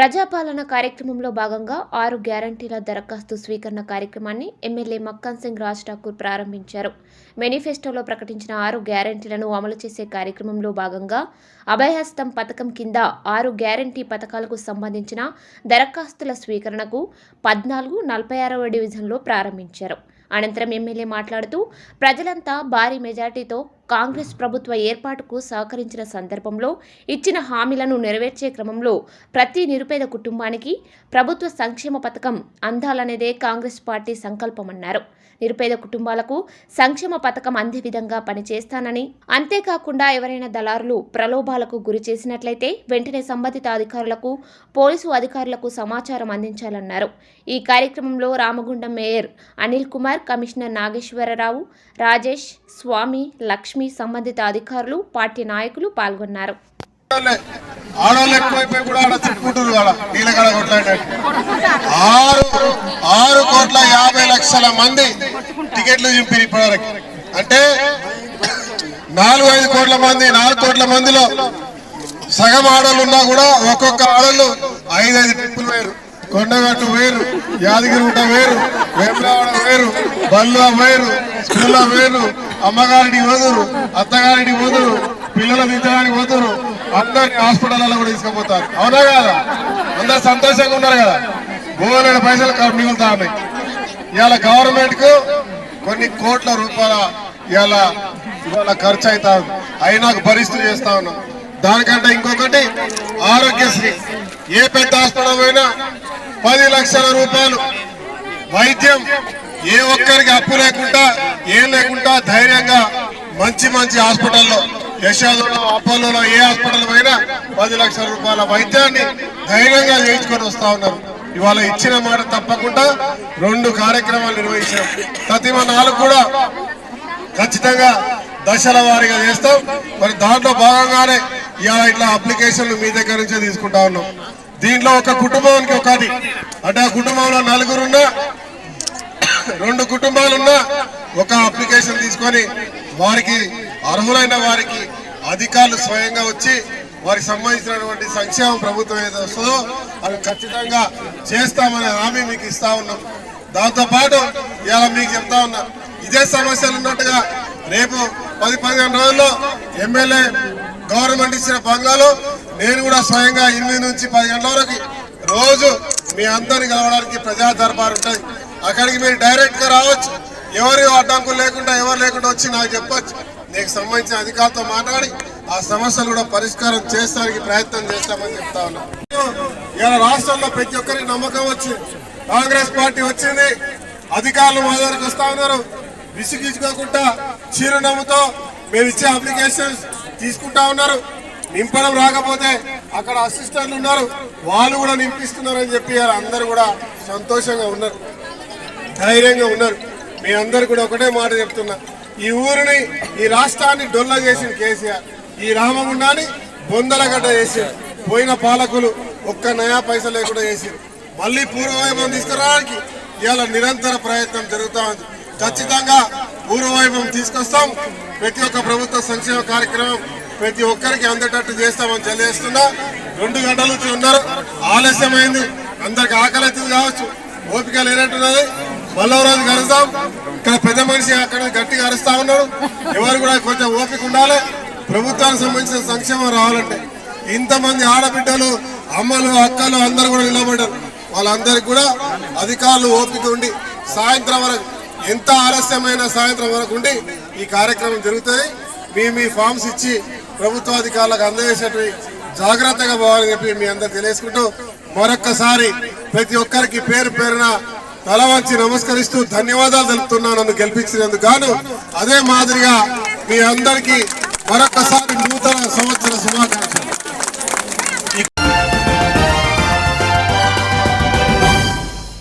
ప్రజాపాలన కార్యక్రమంలో భాగంగా ఆరు గ్యారంటీల దరఖాస్తు స్వీకరణ కార్యక్రమాన్ని ఎమ్మెల్యే మక్కన్ సింగ్ రాజ్ ఠాకూర్ ప్రారంభించారు. మేనిఫెస్టోలో ప్రకటించిన ఆరు గ్యారంటీలను అమలు చేసే కార్యక్రమంలో భాగంగా అభయహస్తం పథకం కింద ఆరు గ్యారంటీ పథకాలకు సంబంధించిన దరఖాస్తుల స్వీకరణకు పద్నాలుగు నలభై ఆరవ డివిజన్లో ప్రారంభించారు. అనంతరం ఎమ్మెల్యే మాట్లాడుతూ ప్రజలంతా భారీ మెజార్టీతో కాంగ్రెస్ ప్రభుత్వ ఏర్పాటుకు సహకరించిన సందర్భంలో ఇచ్చిన హామీలను నెరవేర్చే క్రమంలో ప్రతి నిరుపేద కుటుంబానికి ప్రభుత్వ సంక్షేమ పథకం అందాలనేదే కాంగ్రెస్ పార్టీ సంకల్పమన్నారు. నిరుపేద కుటుంబాలకు సంక్షేమ పథకం అందే విధంగా పనిచేస్తానని అంతేకాకుండా ఎవరైనా దళారులు ప్రలోభాలకు గురి చేసినట్లయితే వెంటనే సంబంధిత అధికారులకు పోలీసు అధికారులకు సమాచారం అందించాలన్నారు. ఈ కార్యక్రమంలో రామగుండం మేయర్ అనిల్ కుమార్ కమిషనర్ నాగేశ్వరరావు రాజేష్ స్వామి లక్ష్మి సంబంధిత అధికారులు పార్టీ నాయకులు పాల్గొన్నారు. ఆడోళ్ళే. ఎక్కువైపోయి కూడా ఆడ ఆరు ఆరు కోట్ల యాభై లక్షల మంది టికెట్లు ఇప్పటివరకు. అంటే నాలుగు ఐదు కోట్ల మంది నాలుగు కోట్ల మందిలో సగం ఆడోళ్ళు ఉన్నా కూడా ఒక్కొక్క ఆడోళ్ళు ఐదు ఐదు ట్రిప్పులు వేరు కొండగట్టు వేరు యాదగిరిగుట్ట వేరు వేమరావడ వేరు బల్లువ వేరు స్కూల్ల వేరు అమ్మగారిని వదురు అత్తగారిని వదురు పిల్లలు దించడానికి పోతురు అందరిని హాస్పిటల్లో కూడా తీసుకుపోతారు. అవునా కదా? అందరు సంతోషంగా ఉన్నారు కదా? గోవలేని పైసలు మిగులుతా ఉన్నాయి. ఇవాళ గవర్నమెంట్కు కొన్ని కోట్ల రూపాయల ఇవాళ ఇవాళ ఖర్చు అవుతా ఉంది. అయినా భరిస్తూ చేస్తా ఉన్నాం. దానికంటే ఇంకొకటి ఆరోగ్యశ్రీ. ఏ పెద్ద హాస్పిటల్ పోయినా పది లక్షల రూపాయలు. వైద్యం ఏ ఒక్కరికి అప్పు లేకుండా ఏం లేకుండా ధైర్యంగా మంచి మంచి హాస్పిటల్లో యశాదులో అపోలోలో ఏ హాస్పిటల్ పోయినా పది లక్షల రూపాయల వైద్యాన్ని ధైర్యంగా చేయించుకొని వస్తా ఉన్నారు ఇవాళ ఇచ్చిన మాట తప్పకుండా రెండు కార్యక్రమాలు నిర్వహించాం. ప్రతి నాలుగు కూడా ఖచ్చితంగా దశల వారీగా చేస్తాం. మరి దాంట్లో భాగంగానే ఇవాళ ఇట్లా అప్లికేషన్లు మీ దగ్గర నుంచే తీసుకుంటా ఉన్నాం. దీంట్లో ఒక కుటుంబానికి ఒకటి అంటే ఆ కుటుంబంలో నలుగురున్నా రెండు కుటుంబాలున్నా ఒక అప్లికేషన్ తీసుకొని వారికి అర్హులైన వారికి అధికారులు స్వయంగా వచ్చి వారికి సంబంధించినటువంటి సంక్షేమ ప్రభుత్వం ఏదో వస్తుందో అది ఖచ్చితంగా చేస్తామనే హామీ మీకు ఇస్తా ఉన్నాం. దాంతోపాటు ఇలా మీకు చెప్తా ఉన్నా ఇదే సమస్యలు ఉన్నట్టుగా రేపు పది పదిహేను రోజుల్లో ఎమ్మెల్యే గవర్నమెంట్ ఇచ్చిన బంగ్లాలో నేను కూడా స్వయంగా ఎనిమిది నుంచి పది గంటల వరకు రోజు మీ అందరిని కలవడానికి ప్రజా దర్బార్ ఉంటుంది. అక్కడికి మీరు డైరెక్ట్గా రావచ్చు. ఎవరి అడ్డంకులు లేకుండా ఎవరు లేకుండా వచ్చి నాకు చెప్పొచ్చు. నీకు సంబంధించిన అధికారులతో మాట్లాడి ఆ సమస్యలు కూడా పరిష్కారం చేస్తానికి ప్రయత్నం చేస్తామని చెప్తా ఉన్నా. ఇలా రాష్ట్రంలో ప్రతి ఒక్కరికి నమ్మకం వచ్చింది. కాంగ్రెస్ పార్టీ వచ్చింది. అధికారులు మా దగ్గరికి వస్తా ఉన్నారు. విసిగించుకోకుండా చిరునవ్వుతో మేము ఇచ్చే అప్లికేషన్స్ తీసుకుంటా ఉన్నారు. నింపడం రాకపోతే అక్కడ అసిస్టెంట్లు ఉన్నారు. వాళ్ళు కూడా నింపిస్తున్నారు అని చెప్పి అందరు కూడా సంతోషంగా ఉన్నారు. ధైర్యంగా ఉన్నారు. మీ అందరు కూడా ఒకటే మాట చెప్తున్నా. ఈ ఊరిని ఈ రాష్ట్రాన్ని డొల్ల చేసిన కేసీఆర్. ఈ రామగుండాన్ని బొందలగడ్డ చేశారు పోయిన పాలకులు ఒక్క నయా పైస లేకుండా చేశారు మళ్ళీ పూర్వవైభవం తీసుకురావడానికి ఇవాళ నిరంతర ప్రయత్నం జరుగుతూ ఉంది. ఖచ్చితంగా పూర్వవైభవం తీసుకొస్తాం. ప్రతి ఒక్క ప్రభుత్వ సంక్షేమ కార్యక్రమం ప్రతి ఒక్కరికి అందేటట్టు చేస్తామని తెలియజేస్తున్నా. రెండు గంటల నుంచి ఉన్నారు. ఆలస్యమైంది. అందరికి ఆకలి అవుతుంది కావచ్చు. ఓపిక లేనట్టున్నది. మళ్ళీ రోజు కలుస్తాం ఇక్కడ పెద్ద మనిషి అక్కడ గట్టిగా అరుస్తా ఉన్నాడు ఎవరు కూడా కొంచెం ఓపిక ఉండాలి. ప్రభుత్వానికి సంబంధించిన సంక్షేమం రావాలంటే. ఇంతమంది ఆడబిడ్డలు అమ్మలు అక్కలు అందరు కూడా నిలబడ్డారు. వాళ్ళందరికీ కూడా అధికారులు ఓపిక ఉండి సాయంత్రం వరకు ఎంత ఆలస్యమైన సాయంత్రం వరకు ఉండి ఈ కార్యక్రమం జరుగుతుంది. మీ మీ ఫామ్స్ ఇచ్చి ప్రభుత్వ అధికారులకు అందజేసేటివి జాగ్రత్తగా పోవాలని చెప్పి మీ అందరు తెలియజేసుకుంటూ మరొక్కసారి ప్రతి ఒక్కరికి పేరు పేరున తల వంచి నమస్కరిస్తూ ధన్యవాదాలు తెలుపుతున్నాను నన్ను గెలిపించినందుకు గాను. అదే మాదిరిగా మీ అందరికీ మరొక్కసారి నూతన సంవత్సర శుభాకాంక్షలు.